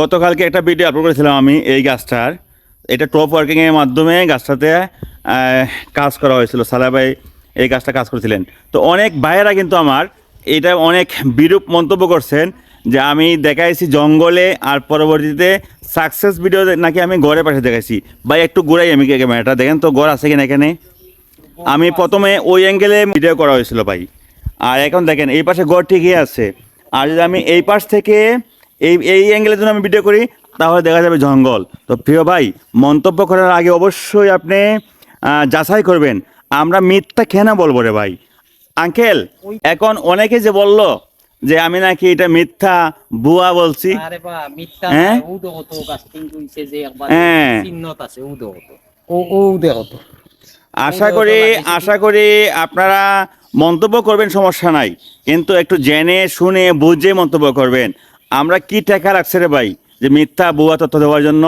গতকালকে একটা video upload করেছিলাম আমি এই গাছটার। এটা টপ ওয়ার্কিংয়ের মাধ্যমে গাছটাতে কাজ করা হয়েছিল। সালা ভাই এই গাছটা কাজ করেছিলেন। তো অনেক ভাইয়েরা কিন্তু আমার এটা অনেক বিরূপ মন্তব্য করছেন যে আমি দেখাইছি জঙ্গলে আর পরবর্তীতে সাকসেস ভিডিও নাকি আমি গড়ে পাশে দেখাইছি। ভাই, একটু ঘুরাই আমি ক্যামেরাটা। দেখেন তো গড় আছে কিনা এখানে? আমি প্রথমে ওই অ্যাঙ্গেলে ভিডিও করা হয়েছিল ভাই। আর এখন দেখেন, এই পাশে গড় ঠিকই আছে। আর যদি আমি এই পাশ থেকে এই এই অ্যাঙ্গেলের জন্য আমি ভিডিও করি তাহলে দেখা যাবে জঙ্গল। তো প্রিয় ভাই মন্তব্য করার আগে অবশ্যই আপনি যাচাই করবেন। আমরা মিথ্যা কেন বলব রে ভাই? আঙ্কেল এখন অনেকে যে বলল যে আমি নাকি এটা মিথ্যা বুয়া বলছি। হ্যাঁ? হ্যাঁ। আশা করি আশা করি আপনারা মন্তব্য করবেন সমস্যা নাই। কিন্তু একটু জেনে শুনে বুঝে মন্তব্য করবেন। আমরা কি টেকা রাখছে রে ভাই? যে মিথ্যা বুয়া তথ্য দেওয়ার জন্য